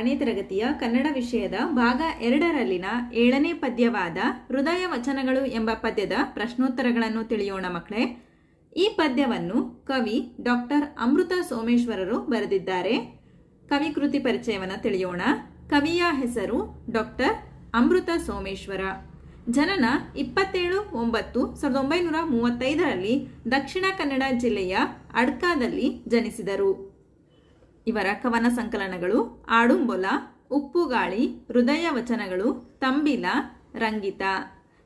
ಆರನೇ ತರಗತಿಯ ಕನ್ನಡ ವಿಷಯದ ಭಾಗ ಎರಡರಲ್ಲಿನ ಏಳನೇ ಪದ್ಯವಾದ ಹೃದಯ ವಚನಗಳು ಎಂಬ ಪದ್ಯದ ಪ್ರಶ್ನೋತ್ತರಗಳನ್ನು ತಿಳಿಯೋಣ ಮಕ್ಕಳೇ. ಈ ಪದ್ಯವನ್ನು ಕವಿ ಡಾಕ್ಟರ್ ಅಮೃತ ಸೋಮೇಶ್ವರರು ಬರೆದಿದ್ದಾರೆ. ಕವಿ ಕೃತಿ ಪರಿಚಯವನ್ನು ತಿಳಿಯೋಣ. ಕವಿಯ ಹೆಸರು ಡಾಕ್ಟರ್ ಅಮೃತ ಸೋಮೇಶ್ವರ. ಜನನ ಇಪ್ಪತ್ತೇಳು ಒಂಬತ್ತು ಸಾವಿರದ ಒಂಬೈನೂರ ಮೂವತ್ತೈದರಲ್ಲಿ ದಕ್ಷಿಣ ಕನ್ನಡ ಜಿಲ್ಲೆಯ ಅಡ್ಕಾದಲ್ಲಿ ಜನಿಸಿದರು. ಇವರ ಕವನ ಸಂಕಲನಗಳು ಆಡುಂಬೊಲ ಉಪ್ಪುಗಾಳಿ ಹೃದಯ ವಚನಗಳು, ತಂಬಿಲ, ರಂಗಿತ.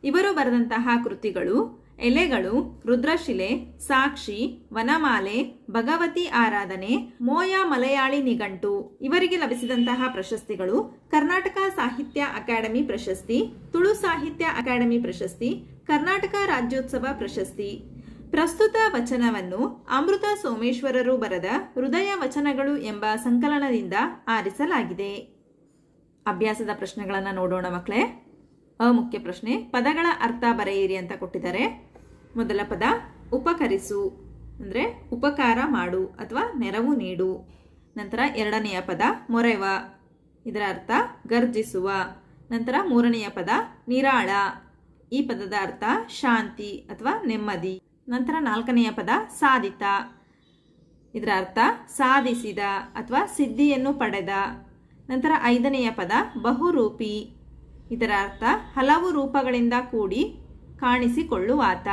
ಇವರು ಬರೆದಂತಹ ಕೃತಿಗಳು ಎಲೆಗಳು, ರುದ್ರಶಿಲೆ, ಸಾಕ್ಷಿ, ವನಮಾಲೆ, ಭಗವತಿ ಆರಾಧನೆ, ಮೋಯ ಮಲಯಾಳಿ ನಿಘಂಟು. ಇವರಿಗೆ ಲಭಿಸಿದಂತಹ ಪ್ರಶಸ್ತಿಗಳು ಕರ್ನಾಟಕ ಸಾಹಿತ್ಯ ಅಕಾಡೆಮಿ ಪ್ರಶಸ್ತಿ, ತುಳು ಸಾಹಿತ್ಯ ಅಕಾಡೆಮಿ ಪ್ರಶಸ್ತಿ, ಕರ್ನಾಟಕ ರಾಜ್ಯೋತ್ಸವ ಪ್ರಶಸ್ತಿ. ಪ್ರಸ್ತುತ ವಚನವನ್ನು ಅಮೃತ ಸೋಮೇಶ್ವರರು ಬರೆದ ಹೃದಯ ವಚನಗಳು ಎಂಬ ಸಂಕಲನದಿಂದ ಆರಿಸಲಾಗಿದೆ. ಅಭ್ಯಾಸದ ಪ್ರಶ್ನೆಗಳನ್ನು ನೋಡೋಣ ಮಕ್ಕಳೇ ಅ ಮುಖ್ಯ ಪ್ರಶ್ನೆ, ಪದಗಳ ಅರ್ಥ ಬರೆಯಿರಿ ಅಂತ ಕೊಟ್ಟಿದ್ದಾರೆ. ಮೊದಲ ಪದ, ಉಪಕರಿಸು. ಅಂದರೆ ಉಪಕಾರ ಮಾಡು ಅಥವಾ ನೆರವು ನೀಡು. ನಂತರ ಎರಡನೆಯ ಪದ, ಮೊರೆವ. ಇದರ ಅರ್ಥ, ಗರ್ಜಿಸುವ. ನಂತರ ಮೂರನೆಯ ಪದ, ನಿರಾಳ. ಈ ಪದದ ಅರ್ಥ, ಶಾಂತಿ ಅಥವಾ ನೆಮ್ಮದಿ. ನಂತರ ನಾಲ್ಕನೆಯ ಪದ ಸಾಧಿತ. ಇದರ ಅರ್ಥ ಸಾಧಿಸಿದ ಅಥವಾ ಸಿದ್ಧಿಯನ್ನು ಪಡೆದ. ನಂತರ ಐದನೆಯ ಪದ ಬಹುರೂಪಿ. ಇದರ ಅರ್ಥ ಹಲವು ರೂಪಗಳಿಂದ ಕೂಡಿ ಕಾಣಿಸಿಕೊಳ್ಳುವಾತ.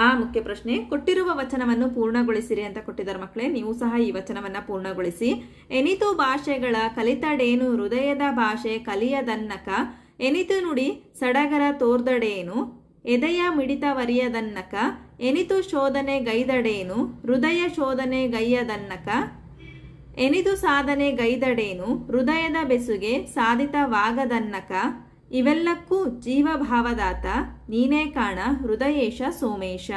ಆ ಮುಖ್ಯ ಪ್ರಶ್ನೆ, ಕೊಟ್ಟಿರುವ ವಚನವನ್ನು ಪೂರ್ಣಗೊಳಿಸಿರಿ ಅಂತ ಕೊಟ್ಟಿದ್ದಾರೆ ಮಕ್ಕಳೇ, ನೀವು ಸಹ ಈ ವಚನವನ್ನು ಪೂರ್ಣಗೊಳಿಸಿ. ಎನಿತು ಭಾಷೆಗಳ ಕಲಿತಡೇನು, ಹೃದಯದ ಭಾಷೆ ಕಲಿಯದನ್ನಕ. ಎನಿತು ನುಡಿ ಸಡಗರ ತೋರ್ದಡೇನು ಎದೆಯ ಮಿಡಿತವರಿಯದನ್ನಕ ಎನಿತು ಶೋಧನೆ ಗೈದಡೇನು, ಹೃದಯ ಶೋಧನೆ ಗೈಯದನ್ನಕ ಎನಿದು ಸಾಧನೆ ಗೈದಡೇನು, ಹೃದಯದ ಬೆಸುಗೆ ಸಾಧಿತವಾಗದನ್ನಕ ಇವೆಲ್ಲಕ್ಕೂ ಜೀವಭಾವದಾತ ನೀನೇ ಕಾಣ ಹೃದಯೇಶ ಸೋಮೇಶ.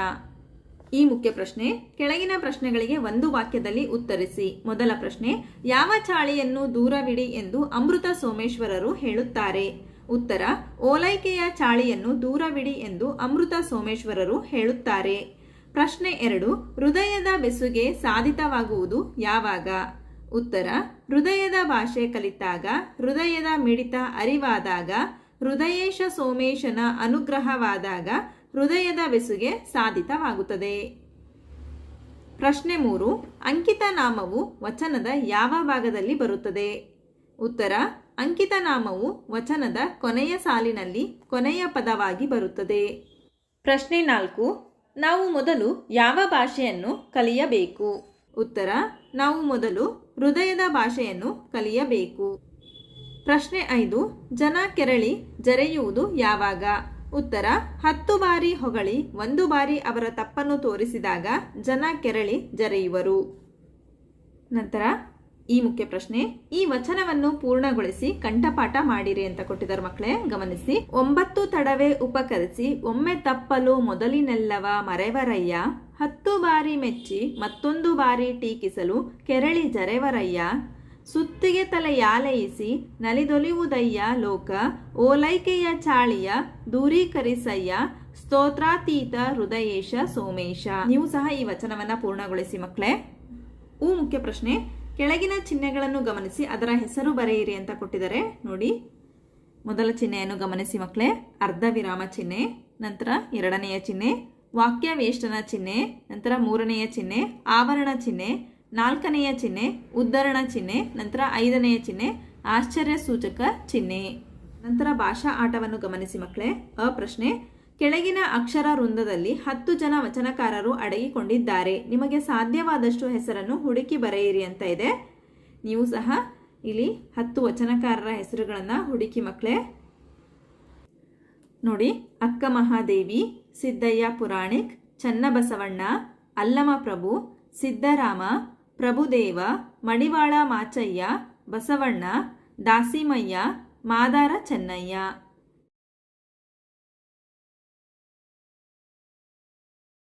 ಈ ಮುಖ್ಯ ಪ್ರಶ್ನೆ, ಕೆಳಗಿನ ಪ್ರಶ್ನೆಗಳಿಗೆ ಒಂದು ವಾಕ್ಯದಲ್ಲಿ ಉತ್ತರಿಸಿ. ಮೊದಲ ಪ್ರಶ್ನೆ, ಯಾವ ಚಾಳಿಯನ್ನು ದೂರವಿಡಿ ಎಂದು ಅಮೃತ ಸೋಮೇಶ್ವರರು ಹೇಳುತ್ತಾರೆ. ಉತ್ತರ, ಓಲೈಕೆಯ ಚಾಳಿಯನ್ನು ದೂರವಿಡಿ ಎಂದು ಅಮೃತ ಸೋಮೇಶ್ವರರು ಹೇಳುತ್ತಾರೆ. ಪ್ರಶ್ನೆ ಎರಡು, ಹೃದಯದ ಬೆಸುಗೆ ಸಾಧಿತವಾಗುವುದು ಯಾವಾಗ? ಉತ್ತರ, ಹೃದಯದ ಭಾಷೆ ಕಲಿತಾಗ, ಹೃದಯದ ಮಿಡಿತ ಅರಿವಾದಾಗ, ಹೃದಯೇಶ ಸೋಮೇಶನ ಅನುಗ್ರಹವಾದಾಗ ಹೃದಯದ ಬೆಸುಗೆ ಸಾಧಿತವಾಗುತ್ತದೆ. ಪ್ರಶ್ನೆ ಮೂರು, ಅಂಕಿತ ನಾಮವು ವಚನದ ಯಾವ ಭಾಗದಲ್ಲಿ ಬರುತ್ತದೆ? ಉತ್ತರ ಅಂಕಿತ ನಾಮವು ವಚನದ ಕೊನೆಯ ಸಾಲಿನಲ್ಲಿ ಕೊನೆಯ ಪದವಾಗಿ ಬರುತ್ತದೆ. ಪ್ರಶ್ನೆ ನಾಲ್ಕು, ನಾವು ಮೊದಲು ಯಾವ ಭಾಷೆಯನ್ನು ಕಲಿಯಬೇಕು? ಉತ್ತರ, ನಾವು ಮೊದಲು ಹೃದಯದ ಭಾಷೆಯನ್ನು ಕಲಿಯಬೇಕು. ಪ್ರಶ್ನೆ ಐದು, ಜನ ಕೆರಳಿ ಜರೆಯುವುದು ಯಾವಾಗ? ಉತ್ತರ, ಹತ್ತು ಬಾರಿ ಹೊಗಳಿ, ಒಂದು ಬಾರಿ ಅವರ ತಪ್ಪನ್ನು ತೋರಿಸಿದಾಗ ಜನ ಕೆರಳಿ ಜರೆಯುವರು. ನಂತರ ಈ ಮುಖ್ಯ ಪ್ರಶ್ನೆ, ಈ ವಚನವನ್ನು ಪೂರ್ಣಗೊಳಿಸಿ ಕಂಠಪಾಠ ಮಾಡಿರಿ ಅಂತ ಕೊಟ್ಟಿದ್ದಾರೆ ಮಕ್ಕಳೇ, ಗಮನಿಸಿ. ಒಂಬತ್ತು ತಡವೆ ಉಪಕರಿಸಿ, ಒಮ್ಮೆ ತಪ್ಪಲು ಮೊದಲಿನೆಲ್ಲವ ಮರೆವರಯ್ಯ. ಹತ್ತು ಬಾರಿ ಮೆಚ್ಚಿ, ಮತ್ತೊಂದು ಬಾರಿ ಟೀಕಿಸಲು ಕೆರಳಿ ಜರೆವರಯ್ಯ. ಸುತ್ತಿಗೆ ತಲೆ ಯಾಲಯಿಸಿ ನಲಿದೊಲಿಯುವುದಯ್ಯ ಲೋಕ. ಓಲೈಕೆಯ ಚಾಳಿಯ, ದೂರೀಕರಿಸಯ್ಯ. ಸ್ತೋತ್ರಾತೀತ ಹೃದಯೇಶ ಸೋಮೇಶ. ನೀವು ಸಹ ಈ ವಚನವನ್ನ ಪೂರ್ಣಗೊಳಿಸಿ ಮಕ್ಕಳೇ. ಊ ಮುಖ್ಯ ಪ್ರಶ್ನೆ ಕೆಳಗಿನ ಚಿಹ್ನೆಗಳನ್ನು ಗಮನಿಸಿ, ಅದರ ಹೆಸರು ಬರೆಯಿರಿ ಅಂತ ಕೊಟ್ಟಿದ್ದಾರೆ. ನೋಡಿ, ಮೊದಲ ಚಿಹ್ನೆಯನ್ನು ಗಮನಿಸಿ ಮಕ್ಕಳೇ. ಅರ್ಧ ವಿರಾಮ ಚಿಹ್ನೆ, ನಂತರ ಎರಡನೆಯ ಚಿಹ್ನೆ ವಾಕ್ಯ ವೇಷ್ಟನ ಚಿಹ್ನೆ, ನಂತರ ಮೂರನೆಯ ಚಿಹ್ನೆ, ಆವರಣ ಚಿಹ್ನೆ, ನಾಲ್ಕನೆಯ ಚಿಹ್ನೆ, ಉದ್ಧರಣ ಚಿಹ್ನೆ, ನಂತರ ಐದನೆಯ ಚಿಹ್ನೆ ಆಶ್ಚರ್ಯ ಸೂಚಕ ಚಿಹ್ನೆ. ನಂತರ ಭಾಷಾ ಆಟವನ್ನು ಗಮನಿಸಿ ಮಕ್ಕಳೇ. ಅ ಪ್ರಶ್ನೆ ಕೆಳಗಿನ ಅಕ್ಷರ ವೃಂದದಲ್ಲಿ ಹತ್ತು ಜನ ವಚನಕಾರರು ಅಡಗಿಕೊಂಡಿದ್ದಾರೆ. ನಿಮಗೆ ಸಾಧ್ಯವಾದಷ್ಟು ಹೆಸರನ್ನು ಹುಡುಕಿ ಬರೆಯಿರಿ ಅಂತ ಇದೆ. ನೀವು ಸಹ ಇಲ್ಲಿ ಹತ್ತು ವಚನಕಾರರ ಹೆಸರುಗಳನ್ನು ಹುಡುಕಿ ಮಕ್ಕಳೇ. ನೋಡಿ, ಅಕ್ಕ ಮಹಾದೇವಿ, ಸಿದ್ದಯ್ಯ ಪುರಾಣಿಕ್, ಚನ್ನಬಸವಣ್ಣ, ಅಲ್ಲಮ ಪ್ರಭು, ಸಿದ್ದರಾಮ, ಪ್ರಭುದೇವ, ಮಡಿವಾಳ ಮಾಚಯ್ಯ, ಬಸವಣ್ಣ, ದಾಸಿಮಯ್ಯ, ಮಾದಾರ ಚೆನ್ನಯ್ಯ.